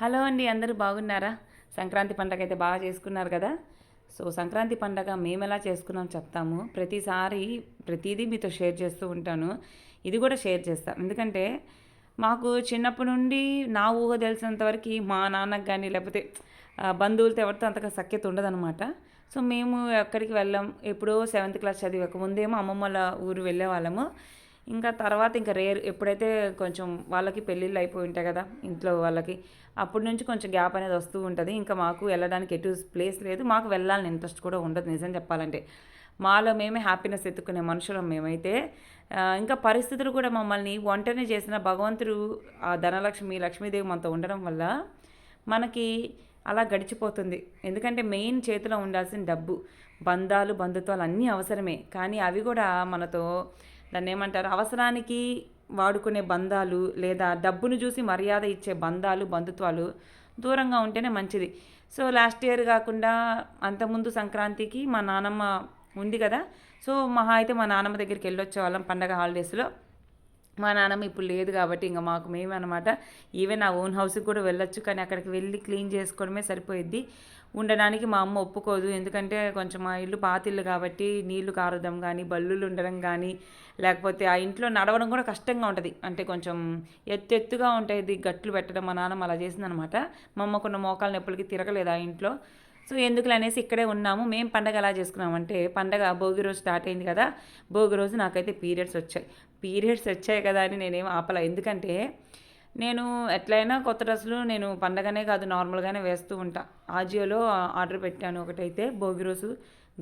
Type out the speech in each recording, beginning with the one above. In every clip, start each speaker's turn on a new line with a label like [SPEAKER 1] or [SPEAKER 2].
[SPEAKER 1] Hello అండి అందరూ బాగున్నారా? సంక్రాంతి పండగ అయితే బాగా చేసుకున్నారు కదా? సో సంక్రాంతి పండగ మేము ఎలా చేసుకున్నాం చెప్తాము. ప్రతిసారి ప్రతిదీ మీతో షేర్ చేస్తూ ఉంటాను. ఇది కూడా షేర్ చేస్తాను ఎందుకంటే మాకు చిన్నప్పటి నుండి నా ఊహ తెలిసినంత వరకు మా నాన్నకు కానీ లేకపోతే బంధువులతో ఎవరితో అంతగా సఖ్యత ఉండదన్నమాట. సో మేము ఎక్కడికి వెళ్ళాం? ఎప్పుడో సెవెంత్ క్లాస్ చదివాక ముందేమో అమ్మమ్మల ఊరు వెళ్ళే వాళ్ళము ఇంకా తర్వాత ఇంకా రేర్ ఎప్పుడైతే కొంచెం వాళ్ళకి పెళ్ళిళ్ళు అయిపోయి ఉంటాయి కదా ఇంట్లో వాళ్ళకి అప్పటి నుంచి కొంచెం గ్యాప్ అనేది వస్తూ ఉంటుంది. ఇంకా మాకు వెళ్ళడానికి ఎటు ప్లేస్ లేదు. మాకు వెళ్ళాలని ఇంట్రెస్ట్ కూడా ఉండదు నిజం చెప్పాలంటే. మాలో మేమే హ్యాపీనెస్ ఎత్తుకునే మనుషులం మేమైతే. ఇంకా పరిస్థితులు కూడా మమ్మల్ని ఒంటరిని చేసిన భగవంతుడు ఆ ధనలక్ష్మి లక్ష్మీదేవి మనతో ఉండడం వల్ల మనకి అలా గడిచిపోతుంది. ఎందుకంటే మెయిన్ చేతిలో ఉండాల్సిన డబ్బు బంధాలు బంధుత్వాలు అన్నీ అవసరమే. కానీ అవి కూడా మనతో దాన్ని ఏమంటారు? అవసరానికి వాడుకునే బంధాలు లేదా డబ్బును చూసి మర్యాద ఇచ్చే బంధాలు బంధుత్వాలు దూరంగా ఉంటేనే మంచిది. సో లాస్ట్ ఇయర్ కాకుండా అంతకుముందు సంక్రాంతికి మా నానమ్మ ఉంది కదా? సో మహా అయితే మా నానమ్మ దగ్గరికి వెళ్ళొచ్చే వాళ్ళం పండగ హాలిడేస్లో. మా నాన్నమ్మ ఇప్పుడు లేదు కాబట్టి ఇంకా మాకు మేమనమాట అనమాట ఈవెన్ నా ఓన్ హౌస్కి కూడా వెళ్ళొచ్చు కానీ అక్కడికి వెళ్ళి క్లీన్ చేసుకోవడమే సరిపోయిద్ది. ఉండడానికి మా అమ్మ ఒప్పుకోదు ఎందుకంటే కొంచెం మా ఇల్లు పాత ఇల్లు కాబట్టి నీళ్ళు కారడం కానీ బల్లులు ఉండడం కానీ లేకపోతే ఆ ఇంట్లో నడవడం కూడా కష్టంగా ఉంటుంది. అంటే కొంచెం ఎత్తు ఎత్తుగా ఉంటుంది గట్లు పెట్టడం మా నాన్నమ్మ అలా చేసిందనమాట మా అమ్మకున్న మోకాలు నొప్పులకి తిరగలేదు ఆ ఇంట్లో. సో ఎందుకులనేసి ఇక్కడే ఉన్నాము. మేము పండగ ఎలా చేసుకున్నామంటే పండగ భోగి రోజు స్టార్ట్ అయింది కదా భోగి రోజు నాకైతే పీరియడ్స్ వచ్చాయి. పీరియడ్స్ వచ్చాయి కదా అని నేనేం ఆపలా. ఎందుకంటే నేను ఎట్లయినా కొత్త డ్రెస్సులు నేను పండగనే కాదు నార్మల్గానే వేస్తూ ఉంటా. ఆజియోలో ఆర్డర్ పెట్టాను ఒకటైతే భోగి రోజు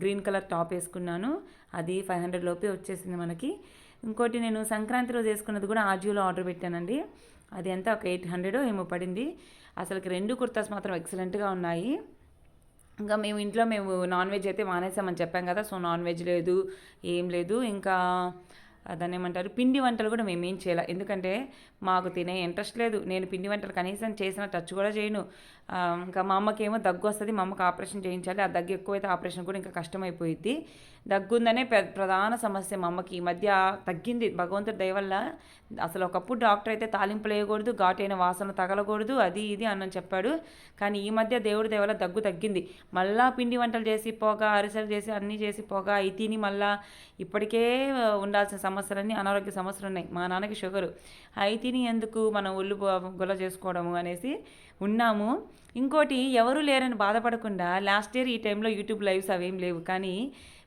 [SPEAKER 1] గ్రీన్ కలర్ టాప్ వేసుకున్నాను. అది ఫైవ్ హండ్రెడ్ లోపే వచ్చేసింది మనకి. ఇంకోటి నేను సంక్రాంతి రోజు వేసుకున్నది కూడా ఆజియోలో ఆర్డర్ పెట్టానండి. అది ఎంత? ఒక ఎయిట్ హండ్రెడ్ ఏమో పడింది. అసలుకి రెండు కుర్తాస్ మాత్రం ఎక్సలెంట్గా ఉన్నాయి. ఇంకా మేము ఇంట్లో మేము నాన్ వెజ్ అయితే మానేసామని చెప్పాం కదా సో నాన్ వెజ్ లేదు ఏం లేదు. ఇంకా దాన్ని ఏమంటారు? పిండి వంటలు కూడా మేము ఏం చేయాలి. ఎందుకంటే మాకు తినే ఇంట్రెస్ట్ లేదు. నేను పిండి వంటలు కనీసం చేసిన టచ్ కూడా చేయను. ఇంకా మా అమ్మకేమో దగ్గు వస్తుంది. మా అమ్మకి ఆపరేషన్ చేయించాలి. ఆ దగ్గు ఎక్కువైతే ఆపరేషన్ కూడా ఇంకా కష్టమైపోయింది దగ్గు ఉందనే ప్రధాన సమస్య మా అమ్మకి. ఈ మధ్య తగ్గింది. భగవంతుడి దయ వల్ల అసలు ఒకప్పుడు డాక్టర్ అయితే తాలింపులు వేయకూడదు ఘాటైన వాసన తగలకూడదు అది ఇది అన్నని చెప్పాడు. కానీ ఈ మధ్య దేవుడి దయ వల్ల దగ్గు తగ్గింది. మళ్ళా పిండి వంటలు చేసి పోగా అరిసెలు చేసి అన్నీ చేసి పోగా అవి తిని మళ్ళా ఇప్పటికే ఉండాల్సిన ఉండాల్సిన సమస్యలన్నీ అనారోగ్య సమస్యలు ఉన్నాయి మా నాన్నకి షుగరు. అవి తిని ఎందుకు మనం ఒళ్ళు గుల చేసుకోవడము అనేసి ఉన్నాము. ఇంకోటి ఎవరు లేరని బాధపడకుండా లాస్ట్ ఇయర్ ఈ టైంలో యూట్యూబ్ లైవ్స్ అవేం లేవు. కానీ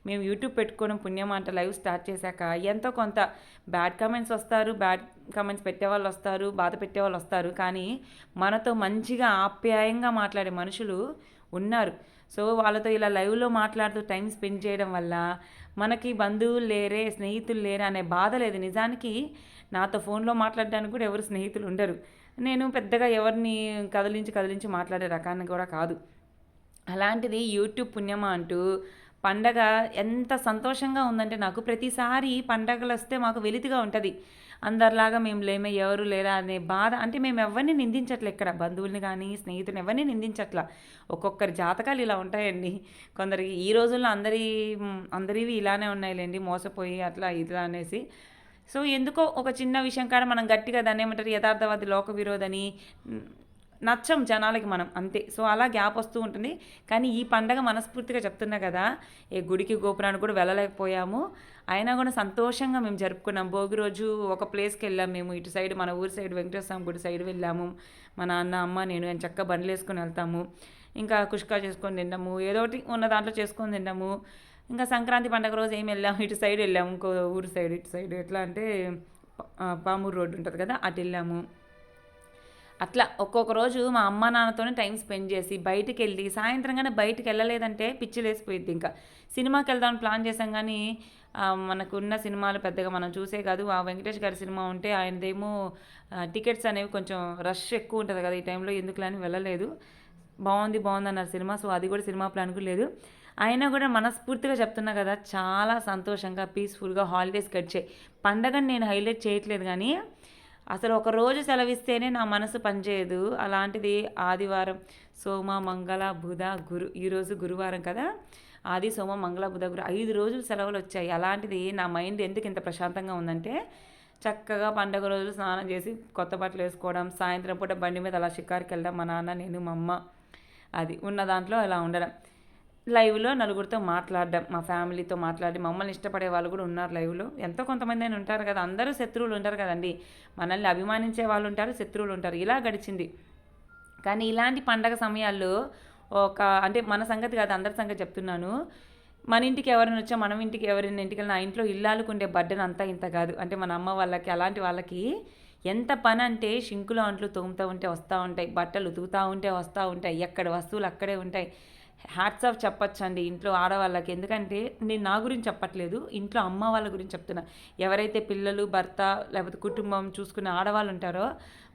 [SPEAKER 1] మేము యూట్యూబ్ పెట్టుకోవడం పుణ్యం అంట లైవ్ స్టార్ట్ చేశాక ఎంతో కొంత బ్యాడ్ కామెంట్స్ వస్తారు. బ్యాడ్ కామెంట్స్ పెట్టేవాళ్ళు వస్తారు బాధ పెట్టేవాళ్ళు వస్తారు. కానీ మనతో మంచిగా ఆప్యాయంగా మాట్లాడే మనుషులు ఉన్నారు. సో వాళ్ళతో ఇలా లైవ్లో మాట్లాడుతూ టైం స్పెండ్ చేయడం వల్ల మనకి బంధువులు లేరే స్నేహితులు లేరే అనే బాధ లేదు. నిజానికి నాతో ఫోన్లో మాట్లాడడానికి కూడా ఎవరు స్నేహితులు ఉండరు. నేను పెద్దగా ఎవరిని కదిలించి కదిలించి మాట్లాడే రకాన్ని కూడా కాదు. అలాంటిది యూట్యూబ్ పుణ్యమా అంటూ పండగ ఎంత సంతోషంగా ఉందంటే నాకు ప్రతిసారి పండగలు వస్తే మాకు వెలితిగా ఉంటుంది. అందరిలాగా మేము లేమే ఎవరు లేరా అనే బాధ. అంటే మేము ఎవరిని నిందించట్లే ఇక్కడ. బంధువుల్ని కానీ స్నేహితుని ఎవరిని నిందించట్లా. ఒక్కొక్కరి జాతకాలు ఇలా ఉంటాయండి. కొందరికి ఈ రోజుల్లో అందరి అందరివి ఇలానే ఉన్నాయిలేండి. మోసపోయి అట్లా ఇట్లా అనేసి. సో ఎందుకో ఒక చిన్న విషయం కాడ మనం గట్టిగా దాన్ని ఏమంటారు? యథార్థవాది లోక విరోధని నచ్చం జనాలకి మనం అంతే. సో అలా గ్యాప్ వస్తూ ఉంటుంది. కానీ ఈ పండగ మనస్ఫూర్తిగా చెప్తున్నా కదా ఏ గుడికి గోపురానికి కూడా వెళ్ళలేకపోయాము. అయినా కూడా సంతోషంగా మేము జరుపుకున్నాం. భోగి రోజు ఒక ప్లేస్కి వెళ్ళాం మేము. ఇటు సైడ్ మన ఊరి సైడ్ వెంకటేశ్వర గుడి సైడ్ వెళ్ళాము. మా నాన్న అమ్మ నేను ఆయన చక్కగా బండ్లు వేసుకొని వెళ్తాము. ఇంకా కుష్కా చేసుకొని తిన్నాము ఏదో ఒకటి ఉన్న దాంట్లో చేసుకొని తిన్నాము ఇంకా సంక్రాంతి పండగ రోజు ఏం వెళ్ళాము ఇటు సైడ్ వెళ్ళాము. ఇంకో ఊరు సైడ్ ఇటు సైడ్. ఎట్లా అంటే పామూరు రోడ్డు ఉంటుంది కదా అటు వెళ్ళాము. అట్లా ఒక్కొక్క రోజు మా అమ్మ నాన్నతోనే టైం స్పెండ్ చేసి బయటికి వెళ్ళి సాయంత్రంగానే బయటికి వెళ్ళలేదంటే పిచ్చి లేసిపోయింది ఇంకా. సినిమాకి వెళ్దామని ప్లాన్ చేసాం కానీ మనకున్న సినిమాలు పెద్దగా మనం చూసే కాదు. ఆ వెంకటేష్ గారి సినిమా ఉంటే ఆయనదేమో టికెట్స్ అనేవి కొంచెం రష్ ఎక్కువ ఉంటుంది కదా ఈ టైంలో ఎందుకులే అని వెళ్ళలేదు. బాగుంది బాగుంది అన్నారు సినిమా. సో అది కూడా సినిమా ప్లాన్ కూడా లేదు. అయినా కూడా మనస్ఫూర్తిగా చెప్తున్నా కదా చాలా సంతోషంగా పీస్ఫుల్గా హాలిడేస్ గడిచాయి. పండగను నేను హైలైట్ చేయట్లేదు కానీ అసలు ఒక రోజు సెలవిస్తేనే నా మనసు పనిచేయదు. అలాంటిది ఆదివారం సోమ మంగళ బుధ గురు ఈరోజు గురువారం కదా? ఆది సోమ మంగళ బుధ గురు ఐదు రోజులు సెలవులు వచ్చాయి అలాంటిది నా మైండ్ ఎందుకు ఇంత ప్రశాంతంగా ఉందంటే చక్కగా పండగ రోజులు స్నానం చేసి కొత్త బట్టలు వేసుకోవడం సాయంత్రం పూట బండి మీద అలా షికారుకి వెళ్ళడం మా నాన్న నేను మా అమ్మ అది ఉన్న దాంట్లో అలా ఉండడం. లైవ్లో నలుగురితో మాట్లాడడం మా ఫ్యామిలీతో మాట్లాడి మమ్మల్ని ఇష్టపడే వాళ్ళు కూడా ఉన్నారు లైవ్లో. ఎంతో కొంతమంది అయినా ఉంటారు కదా అందరూ శత్రువులు ఉంటారు కదండి. మనల్ని అభిమానించే వాళ్ళు ఉంటారు శత్రువులు ఉంటారు. ఇలా గడిచింది. కానీ ఇలాంటి పండగ సమయాల్లో ఒక అంటే మన సంగతి కాదు అందరి సంగతి చెప్తున్నాను. మన ఇంటికి ఎవరైనా వచ్చా మనం ఇంటికి ఎవరైనా ఇంటికి నా ఇంట్లో ఇల్లాలుకుండే బర్డెన్ అంతా ఇంత కాదు. అంటే మన అమ్మ వాళ్ళకి అలాంటి వాళ్ళకి ఎంత పని అంటే షింకులో అంట్లు తోముతూ ఉంటే వస్తూ ఉంటాయి బట్టలు ఉతుకుతూ ఉంటే వస్తూ ఉంటాయి ఎక్కడ వస్తువులు అక్కడే ఉంటాయి. హ్యాట్స్ ఆఫ్ చెప్పచ్చండి ఇంట్లో ఆడవాళ్ళకి. ఎందుకంటే నేను నా గురించి చెప్పట్లేదు ఇంట్లో అమ్మ వాళ్ళ గురించి చెప్తున్నా. ఎవరైతే పిల్లలు భర్త లేకపోతే కుటుంబం చూసుకునే ఆడవాళ్ళు ఉంటారో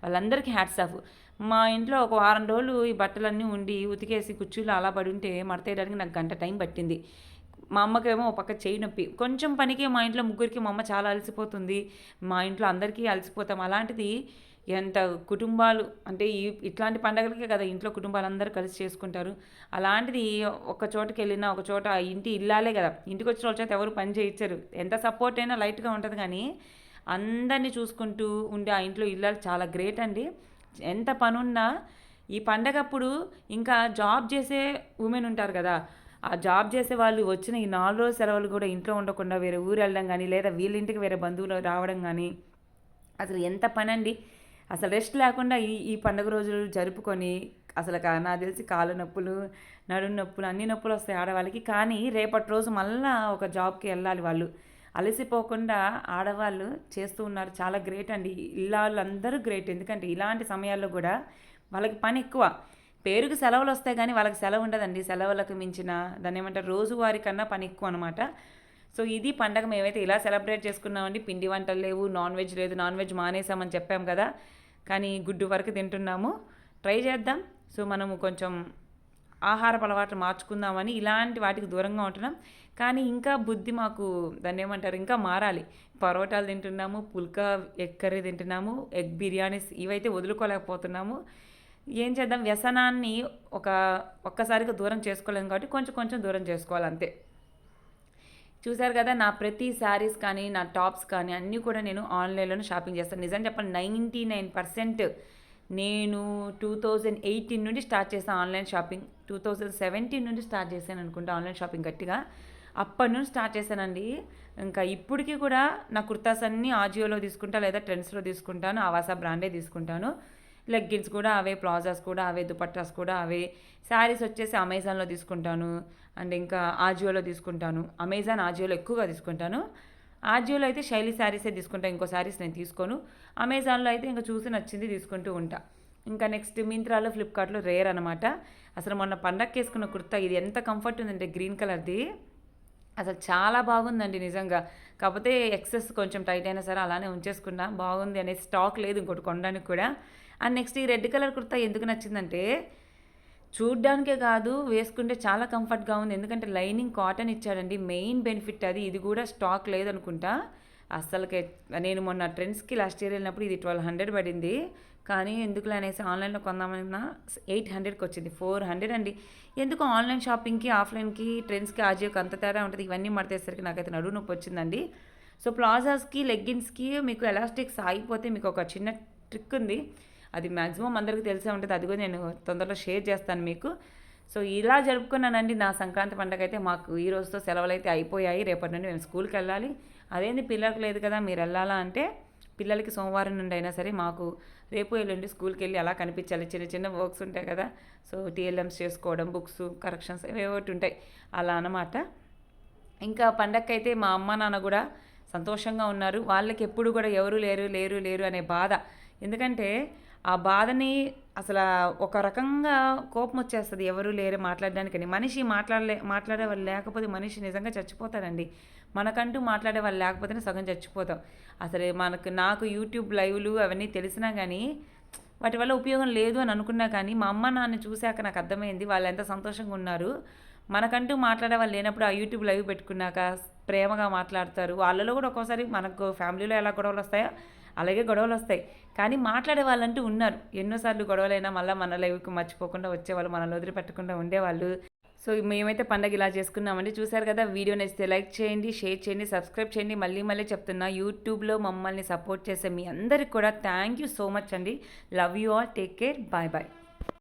[SPEAKER 1] వాళ్ళందరికీ హ్యాట్స్ ఆఫ్ మా ఇంట్లో ఒక వారం రోజులు ఈ బట్టలన్నీ ఉండి ఉతికేసి కుర్చీలు అలా పడి ఉంటే మడతేయడానికి నాకు గంట టైం పట్టింది. మా అమ్మకేమో ఒక పక్క చేయి నొప్పి. కొంచెం పనికి మా ఇంట్లో ముగ్గురికి మా అమ్మ చాలా అలసిపోతుంది. మా ఇంట్లో అందరికీ అలసిపోతాం. అలాంటిది ఎంత కుటుంబాలు అంటే ఈ ఇట్లాంటి పండగలకే కదా ఇంట్లో కుటుంబాలు అందరూ కలిసి చేసుకుంటారు. అలాంటిది ఒక చోటకి వెళ్ళినా ఒక చోట ఆ ఇంటి ఇల్లాలే కదా. ఇంటికి వచ్చిన వాళ్ళ చేత ఎవరు పని చేయించరు ఎంత సపోర్ట్ అయినా లైట్గా ఉంటుంది కానీ అందరినీ చూసుకుంటూ ఉండే ఆ ఇంట్లో ఇల్లాలు చాలా గ్రేట్ అండి. ఎంత పనున్నా ఈ పండగప్పుడు ఇంకా జాబ్ చేసే ఉమెన్ ఉంటారు కదా ఆ జాబ్ చేసే వాళ్ళు వచ్చిన ఈ నాలుగు రోజు సెలవులు కూడా ఇంట్లో ఉండకుండా వేరే ఊరు వెళ్ళడం కానీ లేదా వీళ్ళింటికి వేరే బంధువులు రావడం కానీ అసలు ఎంత పని అండి అసలు రెస్ట్ లేకుండా ఈ ఈ పండుగ రోజులు జరుపుకొని అసలు నాకు తెలిసి కాళ్ళ నొప్పులు నడుము నొప్పులు అన్ని నొప్పులు వస్తాయి ఆడవాళ్ళకి. కానీ రేపటి రోజు మళ్ళా ఒక జాబ్కి వెళ్ళాలి వాళ్ళు. అలసిపోకుండా ఆడవాళ్ళు చేస్తూ ఉన్నారు. చాలా గ్రేట్ అండి. ఇల్లాళ్ళు వాళ్ళందరూ గ్రేట్. ఎందుకంటే ఇలాంటి సమయాల్లో కూడా వాళ్ళకి పని ఎక్కువ. పేరుకి సెలవులు వస్తాయి కానీ వాళ్ళకి సెలవు ఉండదండి. సెలవులకు మించిన దాన్ని ఏమంటారు? రోజువారి కన్నా పని ఎక్కువ అనమాట సో ఇది పండగ మేమైతే ఇలా సెలబ్రేట్ చేసుకున్నామండి. పిండి వంటలు లేవు నాన్ వెజ్ లేదు. నాన్ వెజ్ మానేసామని చెప్పాం కదా. కానీ గుడ్డు వరకు తింటున్నాము. ట్రై చేద్దాం. సో మనము కొంచెం ఆహారపు అలవాట్లు మార్చుకుందామని ఇలాంటి వాటికి దూరంగా ఉంటున్నాం. కానీ ఇంకా బుద్ధి మాకు దాన్ని ఏమంటారు? ఇంకా మారాలి. పరోటాలు తింటున్నాము పుల్కా ఎగ్ కర్రీ తింటున్నాము ఎగ్ బిర్యానీస్ ఇవైతే వదులుకోలేకపోతున్నాము. ఏం చేద్దాం? వ్యసనాన్ని ఒక ఒక్కసారిగా దూరం చేసుకోలేము కాబట్టి కొంచెం కొంచెం దూరం చేసుకోవాలి అంతే చూశారు కదా నా ప్రతి శారీస్ కానీ నా టాప్స్ కానీ అన్నీ కూడా నేను ఆన్లైన్లోనే షాపింగ్ చేస్తాను. నిజం చెప్పండి నైంటీ నైన్ పర్సెంట్ నేను టూ థౌజండ్ ఎయిటీన్ నుండి స్టార్ట్ చేశాను online shopping. Two thousand seventeen నుండి స్టార్ట్ చేశాను అనుకుంటా ఆన్లైన్ షాపింగ్ గట్టిగా. అప్పటి నుండి స్టార్ట్ చేశానండి. ఇంకా ఇప్పటికీ కూడా నా కుర్తాస్ అన్నీ ఆజియోలో తీసుకుంటా లేదా ట్రెండ్స్లో తీసుకుంటాను ఆవాసా బ్రాండే తీసుకుంటాను. లెగ్గిన్స్ కూడా అవే ప్లాజాస్ కూడా అవే దుపట్టాస్ కూడా అవే. శారీస్ వచ్చేసి అమెజాన్లో తీసుకుంటాను. అండ్ ఇంకా ఆజియోలో తీసుకుంటాను. అమెజాన్ ఆజియోలో ఎక్కువగా తీసుకుంటాను. ఆజియోలో అయితే శైలి శారీసే తీసుకుంటాను ఇంకో శారీస్ నేను తీసుకోను. అమెజాన్లో అయితే ఇంకా చూసి నచ్చింది తీసుకుంటూ ఉంటాను ఇంకా నెక్స్ట్ మింత్రాలో ఫ్లిప్కార్ట్లో రేర్ అనమాట అసలు మొన్న పండగకి వేసుకున్న కుర్తా ఇది ఎంత కంఫర్ట్ ఉందంటే గ్రీన్ కలర్ది. అసలు చాలా బాగుందండి నిజంగా. కాకపోతే ఎక్సెస్ కొంచెం టైట్ అయినా సరే అలానే ఉంచేసుకున్నా. బాగుంది అనే స్టాక్ లేదు ఇంకోటి కొనడానికి కూడా. అండ్ నెక్స్ట్ ఈ రెడ్ కలర్ కుర్తా ఎందుకు నచ్చిందంటే చూడ్డానికే కాదు వేసుకుంటే చాలా కంఫర్ట్గా ఉంది. ఎందుకంటే లైనింగ్ కాటన్ ఇచ్చాడండి. మెయిన్ బెనిఫిట్ అది. ఇది కూడా స్టాక్ లేదనుకుంటా. అస్సలకే నేను మొన్న ట్రెండ్స్కి లాస్ట్ ఇయర్ వెళ్ళినప్పుడు ఇది ట్వెల్వ్ హండ్రెడ్ పడింది. కానీ ఎందుకు అనేసి ఆన్లైన్లో కొందామన్నా ఎయిట్ హండ్రెడ్కి వచ్చింది. ఫోర్ హండ్రెడ్ అండి. ఎందుకు ఆన్లైన్ షాపింగ్కి ఆఫ్లైన్కి ట్రెండ్స్కి ఆజియోకి అంత తేడా ఉంటుంది? ఇవన్నీ మడతేసరికి నాకైతే నడువు నొప్పి వచ్చిందండి. సో ప్లాజాస్కి లెగ్గిన్స్కి మీకు ఎలాస్టిక్స్ ఆగిపోతే మీకు ఒక చిన్న ట్రిక్ ఉంది. అది మ్యాక్సిమం అందరికీ తెలిసే ఉంటుంది. అది కూడా నేను తొందరలో షేర్ చేస్తాను మీకు. సో ఇలా జరుపుకున్నానండి నా సంక్రాంతి పండగ అయితే మాకు ఈ రోజుతో సెలవులు అయితే అయిపోయాయి. రేపటి నుండి మేము స్కూల్కి వెళ్ళాలి. అదేంది పిల్లలకు లేదు కదా మీరు వెళ్ళాలా అంటే పిల్లలకి సోమవారం నుండి అయినా సరే మాకు రేపు ఎల్లుండి స్కూల్కి వెళ్ళి అలా కనిపించాలి. చిన్న చిన్న వర్క్స్ ఉంటాయి కదా. సో టీఎల్ఎమ్స్ చేసుకోవడం బుక్స్ కరెక్షన్స్ ఏవోటి ఉంటాయి. అలా అన్నమాట. ఇంకా పండక్కైతే మా అమ్మ నాన్న కూడా సంతోషంగా ఉన్నారు. వాళ్ళకి ఎప్పుడు కూడా ఎవరు లేరు లేరు లేరు అనే బాధ. ఎందుకంటే ఆ బాధని అసలు ఒక రకంగా కోపం వచ్చేస్తుంది. ఎవరు లేరు మాట్లాడడానికని. మనిషి మాట్లాడలే మాట్లాడే వాళ్ళు లేకపోతే మనిషి నిజంగా చచ్చిపోతాడండి. మనకంటూ మాట్లాడే వాళ్ళు లేకపోతేనే సగం చచ్చిపోతాం. అసలు మనకు నాకు యూట్యూబ్ లైవ్లు అవన్నీ తెలిసినా కానీ వాటి వల్ల ఉపయోగం లేదు అని అనుకున్నా కానీ మా అమ్మ నాన్న చూశాక నాకు అర్థమైంది వాళ్ళు ఎంత సంతోషంగా ఉన్నారు. మనకంటూ మాట్లాడే వాళ్ళు లేనప్పుడు ఆ యూట్యూబ్ లైవ్ పెట్టుకున్నాక ప్రేమగా మాట్లాడతారు. వాళ్ళలో కూడా ఒక్కోసారి మనకు ఫ్యామిలీలో ఎలా గొడవలు వస్తాయో అలాగే గొడవలు వస్తాయి కానీ మాట్లాడే వాళ్ళంటూ ఉన్నారు. ఎన్నోసార్లు గొడవలైనా మళ్ళీ మన లైవ్కి మర్చిపోకుండా వచ్చేవాళ్ళు మనల్ని వదిలిపెట్టకుండా ఉండేవాళ్ళు. సో మేమైతే పండగ ఇలా చేసుకున్నామండి. చూసారు కదా వీడియో నచ్చితే లైక్ చేయండి షేర్ చేయండి సబ్స్క్రైబ్ చేయండి. మళ్ళీ మళ్ళీ చెప్తున్నా యూట్యూబ్లో మమ్మల్ని సపోర్ట్ చేసే మీ అందరికి కూడా థ్యాంక్ యూ సో మచ్ అండి. Love you all. Take care. Bye bye.